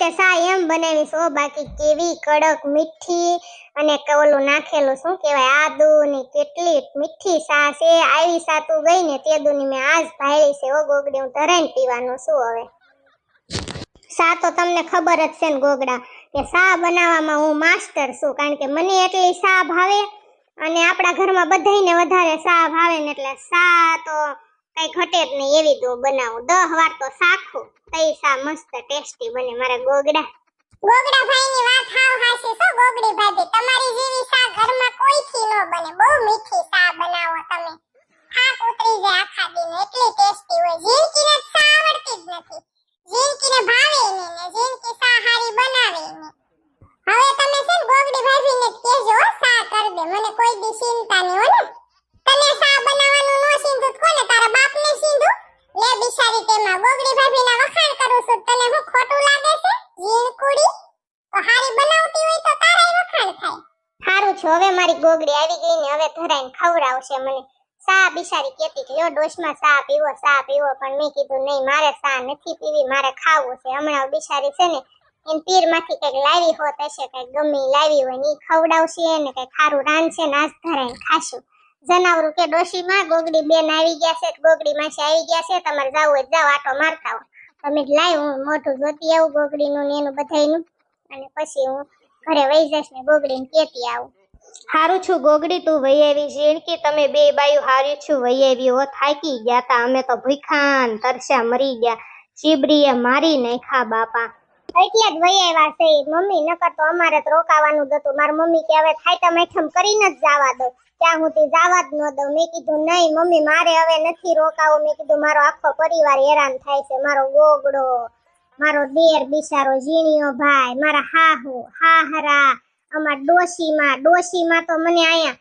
રીતે સા એમ બનાવીશ. ઓ બાકી કેવી કડક મીઠી અને ઓલું નાખેલું શું કહેવાય? આદુ ની કેટલી મીઠી સા છે. આવી સા ગઈ ને તે દુની મેં આજ ભાળી છે. ઓ ગોગડી, હું ધરાઈને પીવાનું શું હવે. સા તો તમને ખબર જ છે ને ગોગડા, કે સા બનાવવામાં હું માસ્ટર છું. કારણ કે મને એટલી સા ભાવે અને આપણા ઘરમાં બધાને વધારે સા ભાવે ને એટલે સા તો કઈ ઘટે જ નહીં એવી તો બનાવું. દહ વાર તો સાખું તઈ મસ્ત ટેસ્ટી બને મારા ગોગડા. ગોગડા ભાઈની વાત હાવ હાચી. છો ગોગડી ભાભી? તમારી જેવી સા ઘરમાં કોઈથી ન બને. બહુ મીઠી સા બનાવો તમે. થાક ઉતરી જાય આખા દિન. એટલી ટેસ્ટી હોય. જીનકીને સા આવડતી જ નથી. જીનકીને ભાવે નહીં ને. જીનકી સા હારી બનાવે નહીં. હવે તમે છે ને ગોગડી ભાભીને કહેજો સા કર દે મને કોઈ દી ચિંતા નહીં, હો ને તને સા બનાવવાનું નો સીધું કોને તારા બાપને સીધું? લે બિચારી, તેમાં ગોગડી ભાભીના વખાણ કરું છું. તને હું ખોટું લાગે છે? જીણકુડી તો હારી બનાવતી હોય તો તારાય વખાણ થાય. સારું છે, હવે મારી ગોગડી આવી ગઈ ને હવે ધરાઈને ખવડાવશે મને. સા બિચારી કેતી લ્યો ડોશમાં સા પીવો સા પીવો. પણ મેં કીધું, નહીં, મારે સા નથી પીવી, મારે ખાવું છે. હમણાં બિચારી છે ને, એન પીરમાંથી કંઈક લાવી હોત, હશે કંઈક ગમી લાવી હોય ને ખવડાવશે ને કંઈક ખારું રાંધશે ને આજ ધરાઈને ખાશું. જનાવરું કે ડોશીમાં ગોગડી બેન આવી ગયા છે ગોગડી માસી આવી ગયા છે તમારે જાવું હોય જાઓ આટો મારતા હો તમે લાય હું મોઢું જોતી આવું ગોગડીનું ને એનું બધાયનું. અને પછી હું ઘરે વહી જઈશ ને ગોગડીને કેતી આવું. હારું છું ગોગડી તું વહી આવી ઝીણકી તમે બે બાયું હાર્યું છું વહી આવી હો થાકી ગયા તા. અમે તો ભૂખાન તરસ્યા મરી ગયા. ચીબરીએ મારી નાખ્યા બાપા. એટલે જ વહી આવ્યા છે. મમ્મી નકર તો અમારે તો રોકાવાનું જ હતું. મારી મમ્મી કે હવે થાયતમ એઠમ કરીને જ જવા દો. ત્યાં સુધી જવા જ ન દઉં. મેં કીધું, નહીં, મમ્મી, મારે હવે નથી રોકાવું. મેં કીધું, મારો આખો પરિવાર હેરાન થાય છે. મારો ગોગડો મારો દેર બિચારો, ઝીણીયો ભાઈ, મારા હાહુ, હાહરા, અમાર ડોશીમાં. ડોશીમાં તો મને અહીંયા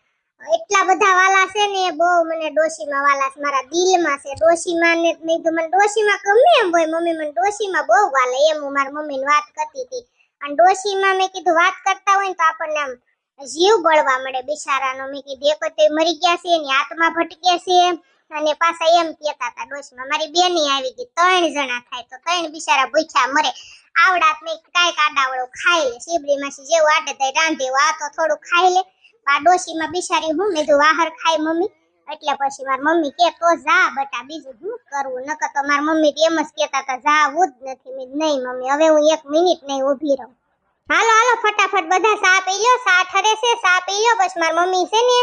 એટલા બધા વાલા છે ને બહુ મને ડોશીમાં વાલા છે. મારા દિલમાં છે. ડોશીમાં ને, મેં કીધું, મને ડોશીમાં ગમે એમ હોય. મમ્મી, મને ડોશીમાં બહુ વાલે. એમ હું મારી મમ્મીને વાત કરતી હતી. અને ડોશીમાં મેં કીધું, વાત કરતા હોય ને તો આપણને આમ જીવ બળવા મળે બિચારાનો. મેં કીધું, એક તો મરી ગયા છે, એની આત્મા ભટકે છે. અને પાછા એમ કહેતા હતા ડોશીમાં મારી બેની આવી ગઈ, ત્રણ જણા થાય તો ત્રણ બિચારા ભૂખ્યા મરે. આવડાત મેં કાંઈક આડાવડો ખાઈ લે, શીબડી માસી જેવું આડે થાય રાંધે આ તો થોડું ખાઈ લે. આ ડોશીમાં બિચારી હું, મેં વાહર ખાય મમ્મી. એટલે પછી મારી મમ્મી કે, તો જા બટા, બીજું શું કરવું નકર તો મારી મમ્મી એમ જ કહેતા હતા, જાવું જ નથી. મેં નહીં મમ્મી, હવે હું એક મિનિટ નહીં ઊભી રહું. હાલો હાલો, ફટાફટ બધા સા પી લ્યો. સા ઠરે છે, સા પી લ્યો. બસ માર મમ્મી છે ને,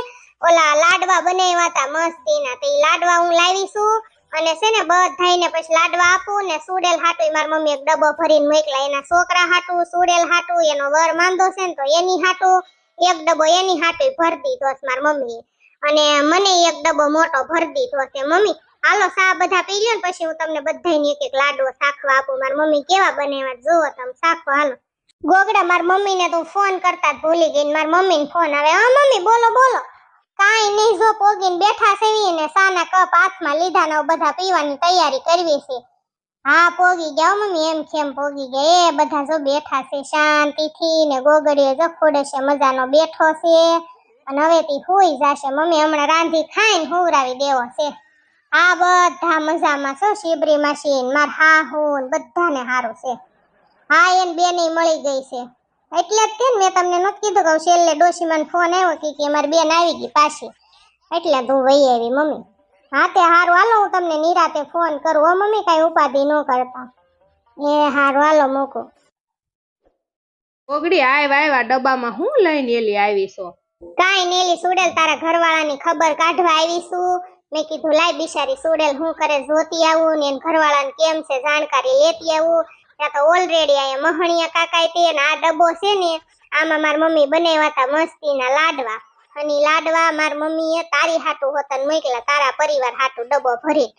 ઓલા લાડવા બનાવ્યા હતા મસ્તીના તો લાડવા હું લાવી છું અને છે ને બધાને પછી લાડવા આપું ને સુડેલ હાટું મારા મમ્મી એક ડબ્બો ભરીને મોકલા એના છોકરા હાટું, સુડેલ હાટું, એનો વર માંદો છે ને, તો એની હાટું, એક ડબ્બો એની હાટું ભરી દીધો મારા મમ્મી અને મને એક ડબ્બો મોટો ભરી દીધો છે. મમ્મી, હાલો, સા બધા પી લ્યો ને, પછી હું તમને બધાને એક એક લાડવો સાખવા આપું. મારા મમ્મી કેવા બનાવ્યા જુઓ તમે સાખો હાલો. ગોગડા, મારી મમ્મીને તો ફોન કરતા જ ભૂલી ગઈ માર મમ્મી મમ્મીને ફોન આવે. હા, મમ્મી, બોલો બોલો. કાંઈ નહીં, જો પોગીને બેઠા સેવી ને સાના કપ હાથમાં લીધા ને બધા પીવાની તૈયારી કરવી છે. હા, પોગી ગયા મમ્મી, એમ કેમ પોગી ગયા? એ બધા જો બેઠા છે શાંતિથી ને ગોગડીએ જો ખોડે મજાનો બેઠો છે. અને હવે તી હુઈ જાશે. મમ્મી હમણાં રાંધી ખાઈને હુવરાવી દેવો છે. આ બધા મજામાં છો શિબરી માસી માર હા હું બધાને સારું છે. હા એન બેને મળી ગઈ છે. એટલે જ તે મેં તમને નથી કીધું કે છેલ્લે ડોશીમાન ફોન આવ્યો કે કે મારી બેન આવી ગઈ પાછી. એટલે તું વહી આવી મમ્મી. હા તે હારું. હાલો હું તમને નિરાતે ફોન કરું. હો મમ્મી કાંઈ ઉપાધિ ન કરતા. એ હારું. હાલો મૂકો. ઓગડી આવ્યા આવ્યા ડબ્બામાં હું લઈને એલી આવી છો? કાંઈ નેલી સુડેલ તારા ઘરવાળાની ખબર કાઢવા આવીશું મેં કીધું લાય બિચારી સુડેલ હું કરે જોતી આવું ને એન ઘરવાળાને કેમ છે જાણકારી લેતી આવું. તો ઓલરેડી અહીંયા મહણિયા કાકા તે ને આ ડબ્બો છે ને, આમાં મારી મમ્મી બનાવ્યા હતા મસ્તીના લાડવા. અને લાડવા મારી મમ્મીએ તારી હાટું હતા મોકલા તારા પરિવાર હાટું ડબ્બો ભરી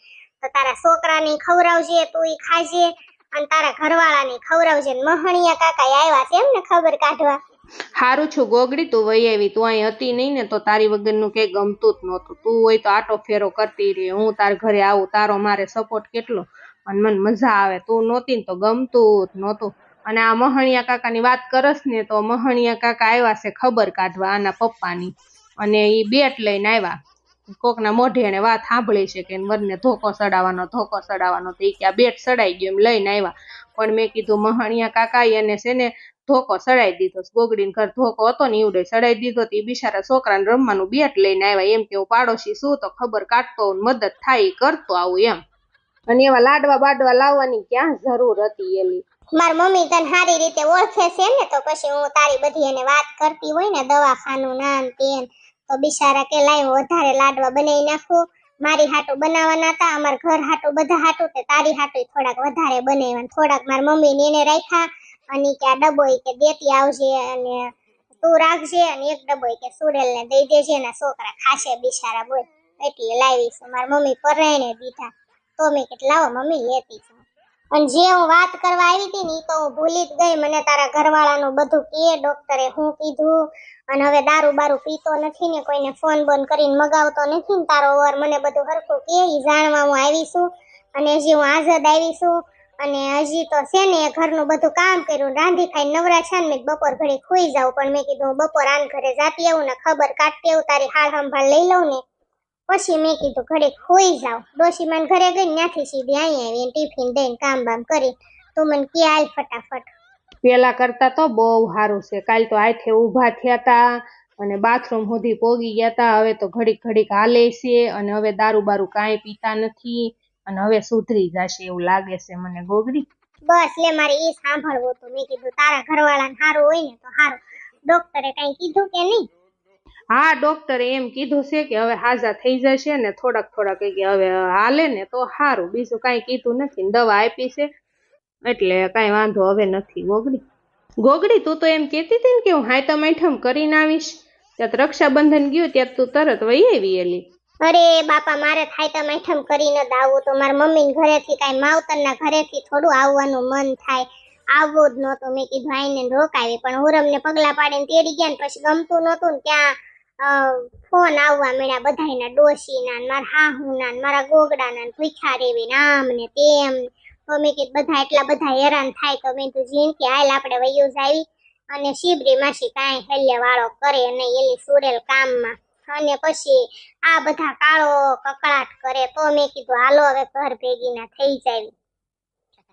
તો તારા છોકરાને ખવડાવજે, તું ઈ ખાજે, અને તારા ઘરવાળાને ખવડાવજે. મહણિયા કાકા આવ્યા છે એમ ને ખબર કાઢવા. હારું છું, ગોગડી, તું વહી આવી. તું અહીં હતી નહીં ને, તો તારી વગરનું કંઈ ગમતું જ નહોતું. તું હોય તો આટો ફેરો કરતી રહી. હું તાર ઘરે આવું, તારો મારે સપોર્ટ કેટલો? અને મને મજા આવે. તું નહોતી તો ગમતું નહોતું. અને આ મહણિયા કાકાની વાત કરસ ને તો મહણિયા કાકા આવ્યા છે ખબર કાઢવા આના પપ્પાની. અને એ બેટ લઈને આવ્યા. કોકના મોઢે એને વાત સાંભળી છે કે વરને ધોકો સડાવવાનો ધોકો સડાવવાનો. તો એ કે આ બેટ સડાઈ ગયો એમ લઈને આવ્યા. પણ મેં કીધું મહણિયા કાકા એને છે ને ધોકો સડાઈ દીધો ગોગડીને ઘર ધોકો હતો ને એવડે સડાઈ દીધો તો એ બિચારા છોકરાને રમવાનું બેટ લઈને આવ્યા. એમ કે હું પાડોશી શું તો ખબર કાઢતો મદદ થાય કરતો આવું એમ. અને એવા લાડવા બાડવા લાવવાની ક્યાં જરૂર હતી એલી? માર મમ્મી તને સારી રીતે ઓળખે છે ને, તો પછી હું તારી બધી એને વાત કરતી હોય ને, દવાખાનું નામ તેન, તો બિચારા કે લાઈ વધારે લાડવા બનાવી નાખું. મારી હાટું બનાવવાના હતા, અમાર ઘર હાટું, બધા હાટું, તે તારી હાટું થોડાક વધારે બનાવ્યા થોડાક માર મમ્મી ને એને રાખ્યા, અને કે આ ડબ્બો કે દેતી આવજે અને તું રાખજે, અને એક ડબ્બો કે સુરેલ ને દઈ દેજે ને છોકરા ખાશે બિચારા બોલ. એટલે લાવી છે, મારા મમ્મી પરાયણે દીધા. તો મેં કીધું મમ્મી લેતી છું અને જે હું વાત કરવા આવી હતી ને તો હું ભૂલી જ ગઈ. મને તારા ઘરવાળાનું બધું કે, ડોક્ટરે હું કીધું? અને હવે દારૂ બારૂ પીતો નથી ને, કોઈને ફોન બોન કરીને મગાવતો નથી ને તારો વર. મને બધું હરખું કે જાણવા હું આવી છું. અને હજી હું આઝાદ આવી છું. અને હજી તો છે ને ઘરનું બધું કામ કર્યું. રાંધી ખાઈને નવરા છે ને, મેં બપોર ઘડી ખોઈ જાઉં. પણ મેં કીધું બપોર આન ઘરે જાતી આવું ને, ખબર કાઢતી આવું, તારી હાળ સંભાળ લઈ લઉં ને. પછી મેં કીધું ઘડીક ખોઈ જાવ ડોશીમાન ઘરે ગઈ ત્યાંથી સીધી અહીં આવી ટિફિન દઈને કામ બામ કરી. તું મને કે હાલ ફટાફટ. પેલા કરતા તો બહુ સારું છે. કાલ તો આથે ઊભા થયા તા અને બાથરૂમ સુધી પોગી ગયા તા. હવે તો ઘડીક ઘડીક હાલે છે અને હવે દારૂ બારૂ કાંઈ પીતા નથી અને હવે સુધરી જશે એવું લાગે છે મને ગોગડી બસ લે મારે એ સાંભળવું હતું. મેં કીધું તારા ઘરવાળાને સારું હોય ને તો સારું ડોક્ટરે કઈ કીધું કે નહીં? હા ડોક્ટરે એમ કીધું છે કે હવે હાજા થઈ જશે ને થોડાક થોડાક કે હવે હાલે ને તો સારું બીજું કાંઈ કીધું નથી દવા આપી છે. એટલે કાંઈ વાંધો હવે નથી. ગોગડી? ગોગડી, તું તો એમ કહેતી હતી ને કે હું હાયતમ આઠમ કરીને આવીશ. ત્યાં રક્ષાબંધન ગયું, ત્યાં તું તરત વહી આવી એલી. અરે, બાપા, મારે થાય તો મેઠમ કરીને જ આવવું. તો મારા મમ્મી ઘરેથી કાંઈ માવતરના ઘરેથી થોડું આવવાનું મન થાય. આવવું જ નહોતું. મેં કીધું આઈને રોકાવી. પણ હુરમને પગલા પાડીને તેડી ગયા ને પછી ગમતું નહોતું ને ત્યાં ફોન આવવા મળ્યા બધાયના ડોશીના મારા હાહુના મારા ગોગડાના ને ભૂખ્યા રેવી ને ને તેમ તો મેં કીધું, બધા એટલા બધા હેરાન થાય તો મેં કીધું જીન હાલ આપણે વયું આવી અને શિબરી માસી કાંઈ હેલ્ય વાળો કરે નહીં એલી સુરેલ કામમાં. અને પછી આ બધા કાળો કકળાટ કરે તો મેં કીધું, હાલો હવે ઘર ભેગીના થઈ જાય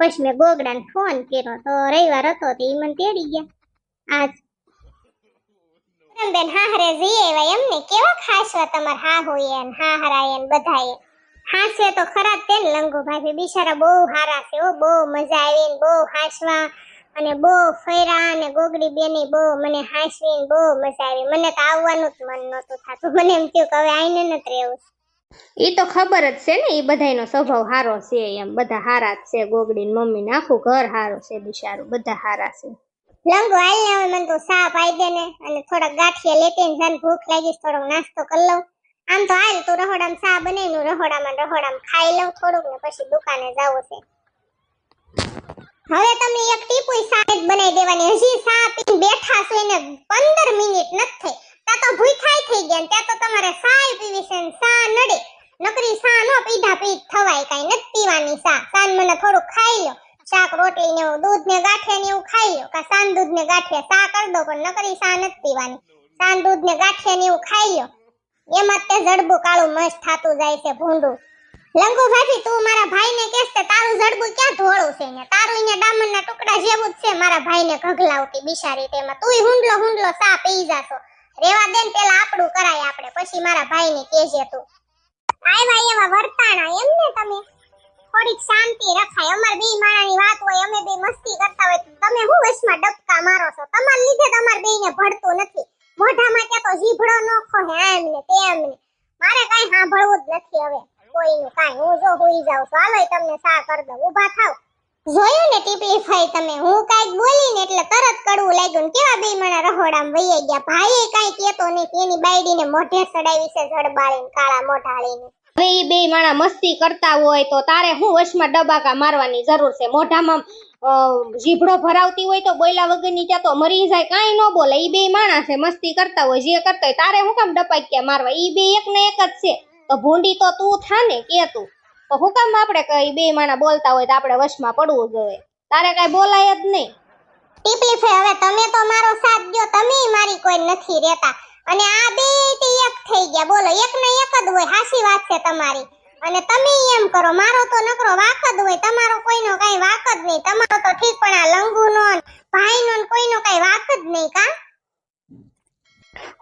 પછી મેં ગોગડાને ફોન કર્યો, તો રવિવાર હતો તો ઈ મને તેડી ગયા. આજ બેન હાહરે જઈએ એવા એમને કેવા ખાસવા તમાર હા હોય ને હા હરાય ને બધાએ. હાસે તો ખરા તે ને ભાભી બિચારા બહુ હારા છે ઓ બહુ મજા આવી ને બહુ હાસવા અને બહુ ફેરા અને ગોગડી બેની બહુ મને હાસવી ને બહુ મજા આવી. મને તો આવવાનું જ મન નહોતું થતું. મને એમ થયું કે હવે આઈને નથી રહેવું. એ તો ખબર જ છે ને એ બધાનો સ્વભાવ હારો છે એમ. બધા હારા જ છે. ગોગડી મમ્મી ને આખું ઘર હારું છે બિચારું. બધા હારા છે. લંગો હાલ ને મને તો સા પાઈ દે ને, અને થોડાક ગાંઠિયા લેતી ને જાને ભૂખ લાગી થોડોક નાસ્તો કરી લઉં. આમ તો હાલ તું રહોડામાં સા બનાવી હું રહોડામાં રહોડામાં ખાઈ લઉં થોડુંક ને પછી દુકાને જાવું છે. હવે તમે એક ટીપુઈ સા બનાવી દેવાની. હજી સા પીને બેઠા છો એને 15 મિનિટ નથી થઈ ત્યાં તો ભૂખાઈ થઈ ગયા ને ત્યાં તો તમારે સાય પીવી છે ને સા નડે નકરી સા નો પીધા પીધ થવાય કાઈ નથી પીવાની સા સાન મને થોડુંક ખાઈ લો શાક રોટલી ને એવું દૂધ ને ગાંઠિયા ને એવું ખાઈ લો કા સાન દૂધ ને ગાંઠિયા સા કર દો, પણ નકરી સા નથી પીવાની. સાન દૂધ ને ગાંઠિયા ને એવું ખાઈ લો એમાં તે જડબું કાળું મસ્ત થાતું જાય છે ભૂંડું. લંગુ ભાભી, તું મારા ભાઈને કહેશ તે તારું જડબું ક્યાં ધોળું છે ને તારું અહીંયા ડામરના ટુકડા જેવું જ છે મારા ભાઈને ઘગલાવતી બિચારી તેમાં. તુંય હુંડલો હુંડલો સા પી જાશો. રેવા દે ને પેલા આપણું કરાય આપણે, પછી મારા ભાઈને કહેજે તું. આવ્યા એવા વર્તાણા, એમ ને થોડીક શાંતિ રખાય. અમાર બે માણાની વાત હોય, અમે બે મસ્તી કરતા હોય તમે હું વશમાં ડબકા મારો છો? તમાર લીધે તમાર બેયને ભળતું નથી. મોઢામાં કે તો જીભડો નો ખોહે આમ ને તેમ ને મારે કાઈ સાંભળવું જ નથી હવે. કોઈનું કાઈ. હું જો હોઈ જાઉં તો હાલો તમને સા કર દઉં. ઊભા થાવ. જોયું ને ટીપી તમે? હું કાંઈક બોલી ને એટલે તરત કડવું લાગ્યું કેવા બે માણા રહોડામાં વૈયા ગયા? ભાઈએ કઈ કેતો નહીં. એની બાયડીને મોઢે સડાવી છે જડબાળીને કાળા મોઢાળીને. હવે એ બે માણા મસ્તી કરતા હોય તો તારે હું વશમાં ડબાકા મારવાની જરૂર છે? મોઢામાં જીભડો ભરાવતી હોય તો બોયલા વગરની ત્યાં તો મરી જાય, કાંઈ ન બોલે. એ બે માણા છે, મસ્તી કરતા હોય, જે કરતા હોય. તારે હું કામ ક્યાં મારવા? એ બે એક ને એક જ છે. તો ભૂંડી તો તું થાને કે તું? તો હું કામ આપણે કઈ બે માણા બોલતા હોય તો આપણે વશમાં પડવું જોઈએ. તારે કાંઈ બોલાય જ નહીં. ટીપી છે, હવે તમે તો મારો સાથ દો તમે મારી કોઈ નથી રહેતા. અને આ બે એક થઈ ગયા. બોલો, એક ને એક જ હોય. હાસી વાત છે તમારી. અને તમે એમ કરો, મારો તો નકરો વાક જ હોય. તમારો કોઈનો કઈ વાક જ નહીં. તમારો તો ઠીક, પણ આ લંગુનો ભાઈનો કોઈનો કઈ વાક જ નહીં કા?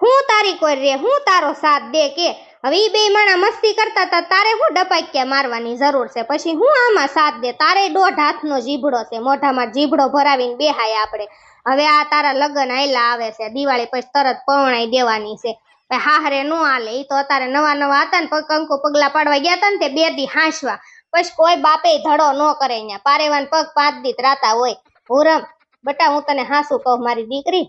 હું તારી કોઈ રે, હું તારો સાથ દે કે હવે એ બે માણા મસ્તી કરતા હતા તારે હું ડપાક્યા મારવાની જરૂર છે? પછી હું આમાં સાથ દે? તારે દોઢ હાથનો જીભડો છે, મોઢામાં જીભડો ભરાવીને બેહાય આપણે. હવે આ તારા લગ્ન આયલા આવે છે, દિવાળી પછી તરત પવણાઈ દેવાની છે. હારે નો એ ઈ તો અત્યારે નવા નવા હતા ને, પગ કંકુ પગલા પાડવા ગયા હતા ને, તે બે દી હાંસવા. પછી કોઈ બાપે ધડો ન કરે અહીંયા પારેવાન પગ પાંચ દી રાતા હોય. હુરમ, બટા હું તને હાસું કહું, મારી દીકરી?